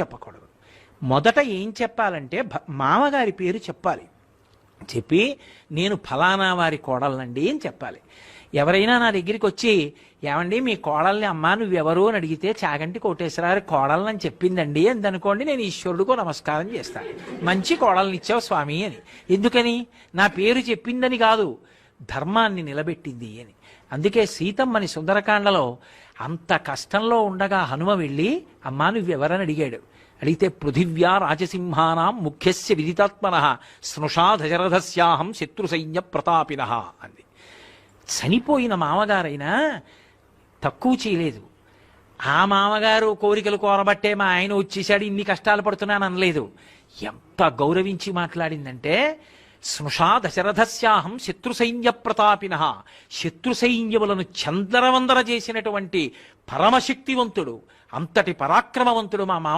చెప్పకూడదు. మొదట ఏం చెప్పాలంటే భ- మామగారి పేరు చెప్పాలి. చెప్పి నేను ఫలానా వారి కోడళ్ళండి అని చెప్పాలి. ఎవరైనా నా దగ్గరికి వచ్చి ఏమండి మీ కోడల్ని అమ్మా నువ్వెవరు? అని అడిగితే చాగంటి కోటేశ్వరారి కోడలని చెప్పిందండి అని అనుకోండి నేను ఈశ్వరుడికో నమస్కారం చేస్తాను మంచి కోడల్ని ఇచ్చావు స్వామి అని. ఎందుకని? నా పేరు చెప్పిందని కాదు ధర్మాన్ని నిలబెట్టింది అని. అందుకే సీతమ్మని సుందరకాండలో అంత కష్టంలో ఉండగా హనుమ వెళ్ళి అమ్మా నువ్వెవరని అడిగాడు? అడిగితే పృథివ్యా రాజసింహానాం ముఖ్యస్య విదితాత్మన స్నుషా దశరథస్యాహం శత్రు సైన్య ప్రతాపిన అంది. చనిపోయిన మామగారైనా తక్కువ చేయలేదు. ఆ మామగారు కోరికలు కోరబట్టే మా ఆయన వచ్చేసాడు ఇన్ని కష్టాలు పడుతున్నాను అనలేదు ఎంత గౌరవించి మాట్లాడిందంటే స్నుషా దశరథస్యాహం శత్రు సైన్య ప్రతాపిన శత్రు సైన్యములను చందరవందర చేసినటువంటి పరమశక్తివంతుడు అంతటి పరాక్రమవంతుడు మా మామ